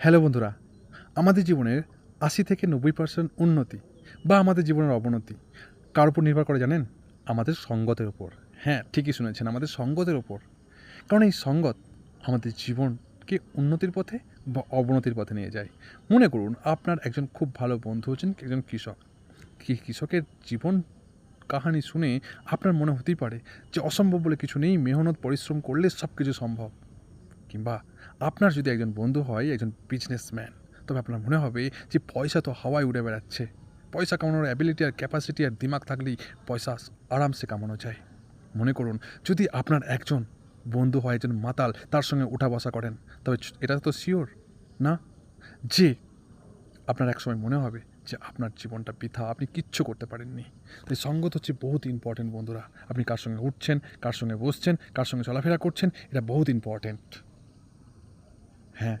Hello বন্ধুরা, আমাদের জীবনের আশি থেকে নব্বই পার্সেন্ট উন্নতি বা আমাদের জীবনের অবনতি কার উপর নির্ভর করে জানেন? আমাদের সঙ্গতের ওপর হ্যাঁ ঠিকই শুনেছেন, আমাদের সঙ্গতের ওপর কারণ এই সঙ্গত আমাদের জীবনকে উন্নতির পথে বা অবনতির পথে নিয়ে যায়। মনে করুন, আপনার একজন খুব ভালো বন্ধু হচ্ছেন একজন কৃষক। কৃষকের জীবন কাহানি শুনে আপনার মনে হতেই পারে যে অসম্ভব বলে কিছু নেই, মেহনত, পরিশ্রম করলে সব কিছু সম্ভব। কিংবা আপনার যদি একজন বন্ধু হয়, একজন বিজনেসম্যান তবে আপনার মনে হবে যে পয়সা তো হাওয়ায় উড়ে বেড়াচ্ছে। পয়সা কামানোর অ্যাবিলিটি আর ক্যাপাসিটি আর দিমাগ থাকলেই পয়সা আরামসে কামানো যায়। মনে করুন, যদি আপনার একজন বন্ধু হয়, একজন মাতাল, তার সঙ্গে উঠা বসা করেন, তবে এটা তো শিওর না? যে আপনার একসময় মনে হবে যে আপনার জীবনটা বৃথা, আপনি কিচ্ছু করতে পারেননি। তাই সঙ্গত হচ্ছে বহুত ইম্পর্টেন্ট বন্ধুরা। আপনি কার সঙ্গে উঠছেন, কার সঙ্গে বসছেন, কার সঙ্গে চলাফেরা করছেন, এটা বহুত ইম্পর্টেন্ট হ্যাঁ।